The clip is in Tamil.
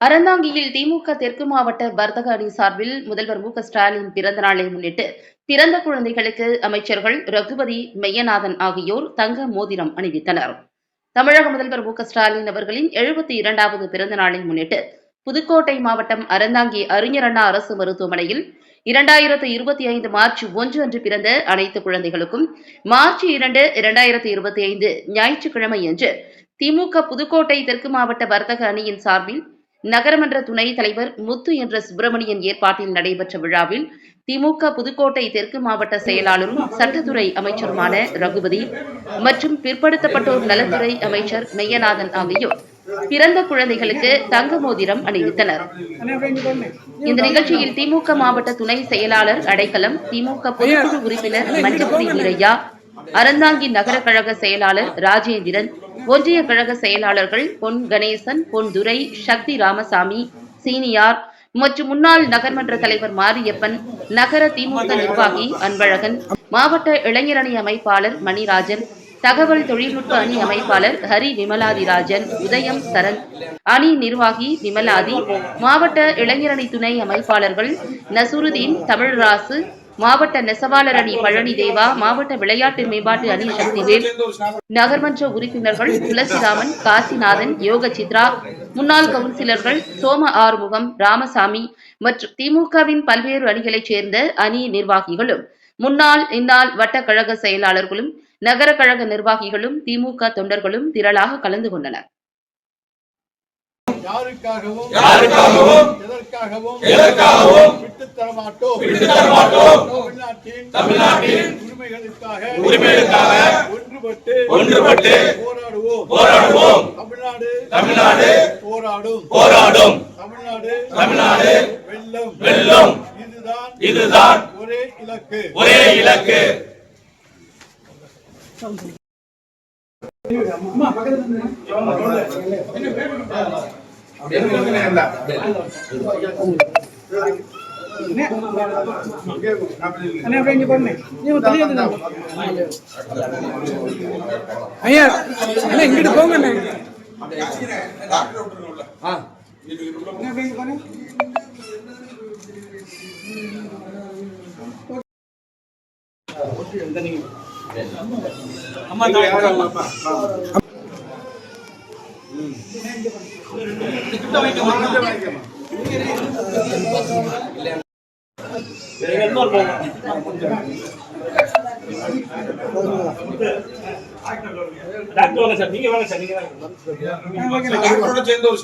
அறந்தாங்கியில் திமுக தெற்கு மாவட்ட வர்த்தக அணி சார்பில் முதல்வர் மு ஸ்டாலின் பிறந்த நாளை முன்னிட்டு பிறந்த குழந்தைகளுக்கு அமைச்சர்கள் ரகுபதி மெய்யநாதன் ஆகியோர் தங்க மோதிரம் அணிவித்தனர். தமிழக முதல்வர் மு ஸ்டாலின் அவர்களின் எழுபத்தி இரண்டாவது பிறந்த நாளை முன்னிட்டு புதுக்கோட்டை மாவட்டம் அறந்தாங்கி அறிஞர் அண்ணா அரசு மருத்துவமனையில் இரண்டாயிரத்து இருபத்தி ஐந்து மார்ச் ஒன்று அன்று பிறந்த அனைத்து குழந்தைகளுக்கும் மார்ச் இரண்டு இரண்டாயிரத்து இருபத்தி ஐந்து ஞாயிற்றுக்கிழமை அன்று திமுக புதுக்கோட்டை தெற்கு மாவட்ட வர்த்தக அணியின் சார்பில் நகரமன்ற துணைத் தலைவர் முத்து என்ற சுப்பிரமணியன் ஏற்பாட்டில் நடைபெற்ற விழாவில் திமுக புதுக்கோட்டை தெற்கு மாவட்ட செயலாளரும் சட்டத்துறை அமைச்சருமான ரகுபதி மற்றும் பிற்படுத்தப்பட்டோர் நலத்துறை அமைச்சர் மெய்யநாதன் ஆகியோர் பிறந்த குழந்தைகளுக்கு தங்க மோதிரம் அணிவித்தனர். இந்த நிகழ்ச்சியில் திமுக மாவட்ட துணை செயலாளர் அடைக்கலம் திமுக பொதுக்குழு உறுப்பினர் மஞ்சபுரி வீரையா அறந்தாங்கி நகர கழக செயலாளர் ராஜேந்திரன் ஒன்றிய கழக செயலாளர்கள் பொன் கணேசன் பொன் துரை சக்தி ராமசாமி சீனியார் மற்றும் முன்னாள் நகர்மன்ற தலைவர் மாரியப்பன் நகர திமுக நிர்வாகி அன்பழகன் மாவட்ட இளைஞரணி அமைப்பாளர் மணிராஜன் தகவல் தொழில்நுட்ப அணி அமைப்பாளர் ஹரி விமலாதிராஜன் உதயம் சரண் அணி நிர்வாகி விமலாதி மாவட்ட இளைஞரணி துணை அமைப்பாளர்கள் நசுருதீன் தமிழ்ராசு மாவட்ட நெசவாளர் அணி பழனி தேவா மாவட்ட விளையாட்டு மேம்பாட்டு அணி சக்திவேல் நகர்மன்ற உறுப்பினர்கள் துளசிராமன் காசிநாதன் யோக சித்ரா முன்னாள் கவுன்சிலர்கள் சோம ஆறுமுகம் ராமசாமி மற்றும் திமுகவின் பல்வேறு அணிகளைச் சேர்ந்த அணி நிர்வாகிகளும் முன்னாள் இந்நாள் வட்ட கழக செயலாளர்களும் நகர கழக நிர்வாகிகளும் திமுக தொண்டர்களும் திரளாக கலந்து கொண்டனர். யாருக்காகவும் யாருக்காகவும் எதற்காகவும் தரமாட்டோம் விட்டுத் தரமாட்டோம். தமிழ்நாட்டின் தமிழ்நாட்டின் உரிமைகளுக்காக உரிமைகளுக்காக ஒன்றுபட்டு ஒன்றுபட்டு போராடுவோம். போராடுவோம். தமிழ்நாடு தமிழ்நாடு போராடும். போராடும். தமிழ்நாடு தமிழ்நாடு வெல்லும். வெல்லும். இதுதான் இதுதான் ஒரே இலக்கு. ஒரே இலக்கு. ஐயா அண்ணே இங்கிட்டு போங்க அப்படியே இங்க பாருங்க டாக்டர் வாங்க சார். நீங்க வாங்க சார். நீங்க சேர்ந்து ஒரு